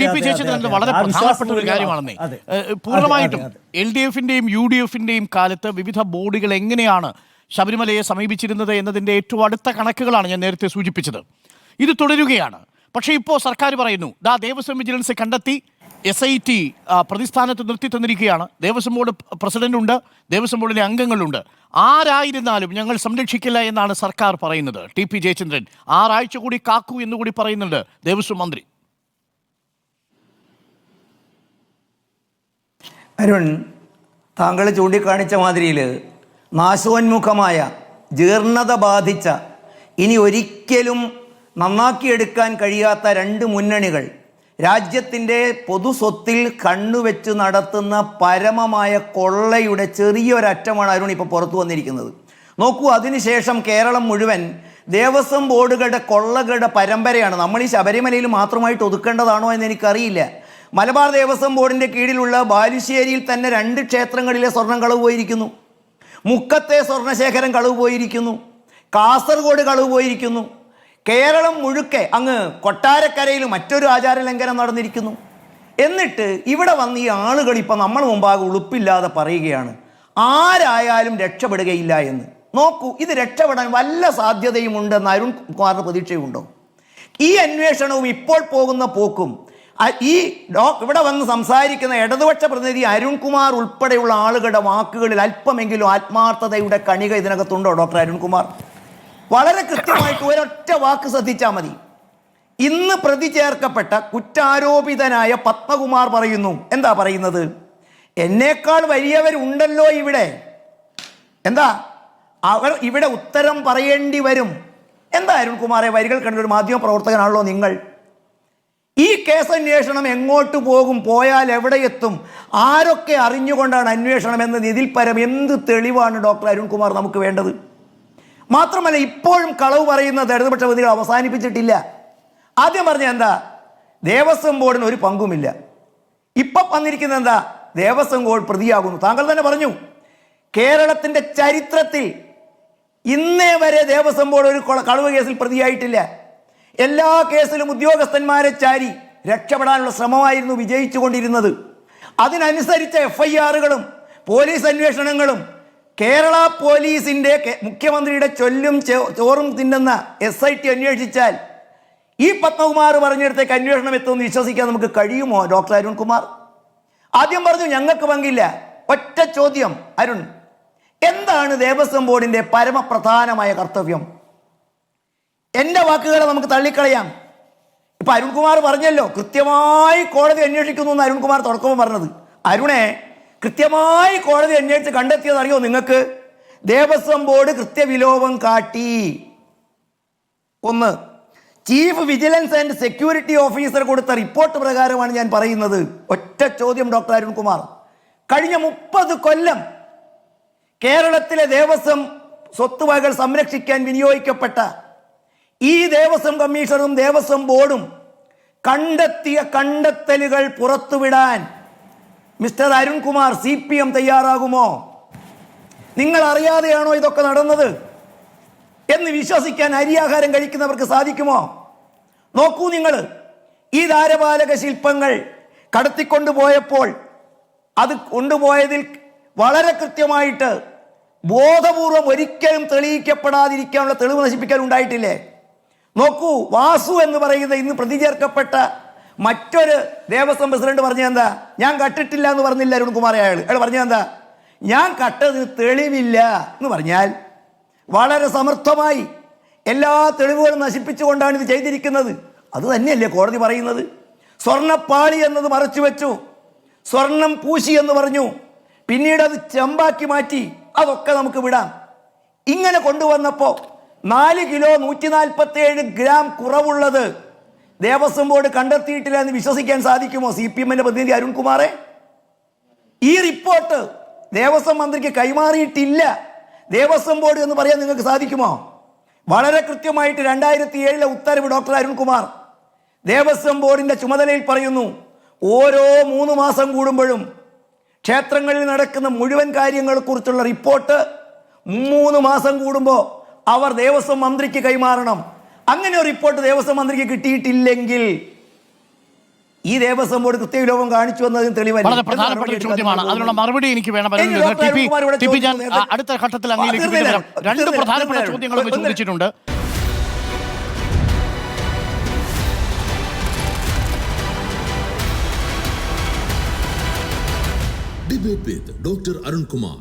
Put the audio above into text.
T P വളരെ പ്രധാനപ്പെട്ട ഒരു കാര്യമാണെന്നേ. പൂർണമായിട്ടും എൽ ഡി എഫിന്റെയും യു ഡി എഫിന്റെയും കാലത്ത് വിവിധ ബോർഡുകൾ എങ്ങനെയാണ് ശബരിമലയെ സമീപിച്ചിരുന്നത് എന്നതിന്റെ ഏറ്റവും അടുത്ത കണക്കുകളാണ് ഞാൻ നേരത്തെ സൂചിപ്പിച്ചത്. ഇത് തുടരുകയാണ്. പക്ഷേ ഇപ്പോൾ സർക്കാർ പറയുന്നു ദാ ദേവസ്വം വിജിലൻസ് കണ്ടെത്തി എസ് ഐ ടി പ്രതിസ്ഥാനത്ത് നിർത്തി തന്നിരിക്കുകയാണ്. ദേവസ്വം ബോർഡ് പ്രസിഡന്റ് ഉണ്ട് ദേവസ്വം ബോർഡിലെ അംഗങ്ങളുണ്ട്. ആരായിരുന്നാലും ഞങ്ങൾ സംരക്ഷിക്കില്ല എന്നാണ് സർക്കാർ പറയുന്നത്. ടി പി ജയചന്ദ്രൻ ആറാഴ്ച കൂടി കാക്കൂ എന്നുകൂടി പറയുന്നുണ്ട് ദേവസ്വം മന്ത്രി. അരുൺ താങ്കൾ ചൂണ്ടിക്കാണിച്ച മാതിരിയിൽ നാശോന്മുഖമായ ജീർണത ബാധിച്ച ഇനി ഒരിക്കലും നന്നാക്കിയെടുക്കാൻ കഴിയാത്ത രണ്ട് മുന്നണികൾ രാജ്യത്തിന്റെ പൊതുസ്വത്തിൽ കണ്ണുവെച്ച് നടത്തുന്ന പരമമായ കൊള്ളയുടെ ചെറിയൊരറ്റമാണ് അരുൺ ഇപ്പോൾ പുറത്തു വന്നിരിക്കുന്നത്. നോക്കൂ അതിനുശേഷം കേരളം മുഴുവൻ ദേവസ്വം ബോർഡുകളുടെ കൊള്ളകളുടെ പരമ്പരയാണ്. നമ്മൾ ഈ ശബരിമലയിൽ മാത്രമായിട്ട് ഒതുക്കേണ്ടതാണോ എന്ന് എനിക്കറിയില്ല. മലബാർ ദേവസ്വം ബോർഡിന്റെ കീഴിലുള്ള ബാലുശ്ശേരിയിൽ തന്നെ രണ്ട് ക്ഷേത്രങ്ങളിലെ സ്വർണം കളവ് പോയിരിക്കുന്നു മുക്കത്തെ സ്വർണശേഖരം കളവ് പോയിരിക്കുന്നു കാസർഗോഡ് കളവ് പോയിരിക്കുന്നു കേരളം മുഴുക്കെ അങ്ങ് കൊട്ടാരക്കരയിൽ മറ്റൊരു ആചാര ലംഘനം നടന്നിരിക്കുന്നു. എന്നിട്ട് ഇവിടെ വന്ന് ഈ ആളുകൾ ഇപ്പം നമ്മൾ മുമ്പാകെ ഉളുപ്പില്ലാതെ പറയുകയാണ് ആരായാലും രക്ഷപ്പെടുകയില്ല എന്ന്. നോക്കൂ ഇത് രക്ഷപ്പെടാൻ വല്ല സാധ്യതയും ഉണ്ടെന്ന് അരുൺ കുമാറിന് പ്രതീക്ഷയുണ്ടോ? ഈ അന്വേഷണവും ഇപ്പോൾ പോകുന്ന പോക്കും ഈ ഡോ ഇവിടെ വന്ന് സംസാരിക്കുന്ന ഇടതുപക്ഷ പ്രതിനിധി അരുൺകുമാർ ഉൾപ്പെടെയുള്ള ആളുകളുടെ വാക്കുകളിൽ അല്പമെങ്കിലും ആത്മാർത്ഥതയുടെ കണിക ഇതിനകത്തുണ്ടോ ഡോക്ടർ അരുൺകുമാർ? വളരെ കൃത്യമായിട്ട് ഒരൊറ്റ വാക്ക് ശ്രദ്ധിച്ചാൽ മതി. ഇന്ന് പ്രതി ചേർക്കപ്പെട്ട കുറ്റാരോപിതനായ പത്മകുമാർ പറയുന്നു. എന്താ പറയുന്നത്? എന്നേക്കാൾ വലിയവരുണ്ടല്ലോ ഇവിടെ. എന്താ? അവർ ഇവിടെ ഉത്തരം പറയേണ്ടി വരും. എന്താ അരുൺകുമാറെ വരികൾ കണ്ട ഒരു മാധ്യമ പ്രവർത്തകനാണല്ലോ നിങ്ങൾ? ഈ കേസ് അന്വേഷണം എങ്ങോട്ട് പോകും? പോയാൽ എവിടെ എത്തും? ആരൊക്കെ അറിഞ്ഞുകൊണ്ടാണ് അന്വേഷണം എന്നത് ഇതിൽ പരം എന്ത് തെളിവാണ് ഡോക്ടർ അരുൺകുമാർ നമുക്ക് വേണ്ടത്? മാത്രമല്ല ഇപ്പോഴും കളവ് പറയുന്നത് ഇടതുപക്ഷ പ്രതികൾ അവസാനിപ്പിച്ചിട്ടില്ല. ആദ്യം പറഞ്ഞ എന്താ? ദേവസ്വം ബോർഡിന് ഒരു പങ്കുമില്ല. ഇപ്പം വന്നിരിക്കുന്ന എന്താ? ദേവസ്വം ബോർഡ് പ്രതിയാകുന്നു. താങ്കൾ തന്നെ പറഞ്ഞു കേരളത്തിന്റെ ചരിത്രത്തിൽ ഇന്നേ വരെ ദേവസ്വം ബോർഡ് ഒരു കളവ് കേസിൽ പ്രതിയായിട്ടില്ല. എല്ലാ കേസിലും ഉദ്യോഗസ്ഥന്മാരെ ചാരി രക്ഷപ്പെടാനുള്ള ശ്രമമായിരുന്നു വിജയിച്ചുകൊണ്ടിരുന്നത്. അതിനനുസരിച്ച എഫ് ഐ ആറുകളും പോലീസ് അന്വേഷണങ്ങളും കേരള പോലീസിന്റെ മുഖ്യമന്ത്രിയുടെ ചൊല്ലും ചോറും തിന്നുന്ന എസ് ഐ ടി അന്വേഷിച്ചാൽ ഈ പത്മകുമാർ പറഞ്ഞിടത്തേക്ക് അന്വേഷണം എത്തുമെന്ന് വിശ്വസിക്കാൻ നമുക്ക് കഴിയുമോ ഡോക്ടർ അരുൺ അരുൺകുമാർ? ആദ്യം പറഞ്ഞു ഞങ്ങൾക്ക് പങ്കില്ല. ഒറ്റ ചോദ്യം അരുൺ. എന്താണ് ദേവസ്വം ബോർഡിന്റെ പരമപ്രധാനമായ കർത്തവ്യം? എന്റെ വാക്കുകളെ നമുക്ക് തള്ളിക്കളയാം. ഇപ്പൊ അരുൺകുമാർ പറഞ്ഞല്ലോ കൃത്യമായി കോടതി അന്വേഷിക്കുന്നു എന്ന് അരുൺകുമാർ തുടക്കം പറഞ്ഞത്. അരുണെ കൃത്യമായി കോടതി അന്വേഷിച്ച് കണ്ടെത്തിയത് അറിയോ നിങ്ങൾക്ക്? ദേവസ്വം ബോർഡ് കൃത്യവിലോപം കാട്ടി. ഒന്ന് chief vigilance and security officer കൊടുത്ത റിപ്പോർട്ട് പ്രകാരമാണ് ഞാൻ പറയുന്നത്. ഒറ്റ ചോദ്യം ഡോക്ടർ അരുൺകുമാർ. കഴിഞ്ഞ മുപ്പത് കൊല്ലം കേരളത്തിലെ ദേവസ്വം സ്വത്തുവകകൾ സംരക്ഷിക്കാൻ വിനിയോഗിക്കപ്പെട്ട ഈ ദേവസ്വം കമ്മീഷണറും ദേവസ്വം ബോർഡും കണ്ടെത്തിയ കണ്ടെത്തലുകൾ പുറത്തുവിടാൻ mister Arunkumar C P M തയ്യാറാകുമോ? നിങ്ങൾ അറിയാതെയാണോ ഇതൊക്കെ നടന്നത്? എന്ന് വിശ്വസിക്കാൻ അരിയാഹാരം കഴിക്കുന്നവർക്ക് സാധിക്കുമോ? നോക്കൂ നിങ്ങൾ ഈ ധാരപാലക ശില്പങ്ങൾ കടത്തിക്കൊണ്ടുപോയപ്പോൾ അത് കൊണ്ടുപോയതിൽ വളരെ കൃത്യമായിട്ട് ബോധപൂർവം ഒരിക്കലും തെളിയിക്കപ്പെടാതിരിക്കാനുള്ള തെളിവ് നശിപ്പിക്കാൻ ഉണ്ടായിട്ടില്ലേ? നോക്കൂ വാസു എന്ന് പറയുന്ന ഇന്ന് പ്രതി ചേർക്കപ്പെട്ട മറ്റൊരു ദേവസ്വം പ്രസിഡന്റ് പറഞ്ഞെന്താ ഞാൻ കട്ടിട്ടില്ല എന്ന് പറഞ്ഞില്ല അരുൺകുമാർ അയാൾ. അയാൾ പറഞ്ഞെന്താ ഞാൻ കട്ടതിന് തെളിവില്ല എന്ന് പറഞ്ഞാൽ വളരെ സമർത്ഥമായി എല്ലാ തെളിവുകളും നശിപ്പിച്ചുകൊണ്ടാണ് ഇത് ചെയ്തിരിക്കുന്നത്. അത് തന്നെയല്ലേ കോടതി പറയുന്നത്? സ്വർണപ്പാളി എന്നത് മറച്ചു വെച്ചു. സ്വർണം പൂശി എന്ന് പറഞ്ഞു. പിന്നീട് അത് ചെമ്പാക്കി മാറ്റി അതൊക്കെ നമുക്ക് വിടാം. ഇങ്ങനെ കൊണ്ടുവന്നപ്പോൾ നാല് കിലോ നൂറ്റി നാൽപ്പത്തി ഏഴ് ഗ്രാം കുറവുള്ളത് ദേവസ്വം ബോർഡ് കണ്ടെത്തിയിട്ടില്ല എന്ന് വിശ്വസിക്കാൻ സാധിക്കുമോ സി പി എമ്മിന്റെ പ്രതിനിധി അരുൺകുമാറെ? ഈ റിപ്പോർട്ട് ദേവസ്വം മന്ത്രിക്ക് കൈമാറിയിട്ടില്ല. ദേവസ്വം ബോർഡ് എന്ന് പറയാൻ നിങ്ങൾക്ക് സാധിക്കുമോ? വളരെ കൃത്യമായിട്ട് രണ്ടായിരത്തി ഏഴിലെ ഉത്തരവ് ഡോക്ടർ അരുൺകുമാർ ദേവസ്വം ബോർഡിന്റെ ചുമതലയിൽ പറയുന്നു. ഓരോ മൂന്ന് മാസം കൂടുമ്പോഴും ക്ഷേത്രങ്ങളിൽ നടക്കുന്ന മുഴുവൻ കാര്യങ്ങളെക്കുറിച്ചുള്ള റിപ്പോർട്ട് മൂന്ന് മാസം കൂടുമ്പോൾ അവർ ദേവസ്വം മന്ത്രിക്ക് കൈമാറണം. അങ്ങനെ ഒരു റിപ്പോർട്ട് ദേവസ്വം മന്ത്രിക്ക് കിട്ടിയിട്ടില്ലെങ്കിൽ ഈ ദേവസ്വം ബോർഡ് കൃത്യവിലോപം കാണിച്ചു എന്നതിന് തെളിവല്ല? വളരെ എന്ത് പ്രധാനപ്പെട്ട ഒരു ചോദ്യമാണ്. അതിനുള്ള മറുപടി എനിക്ക് വേണം ഡോക്ടർ അരുൺകുമാർ അടുത്ത ഘട്ടത്തിൽ. രണ്ട് പ്രധാനപ്പെട്ട ചോദ്യങ്ങളും ചോദിച്ചിട്ടുണ്ട്. Arun Kumar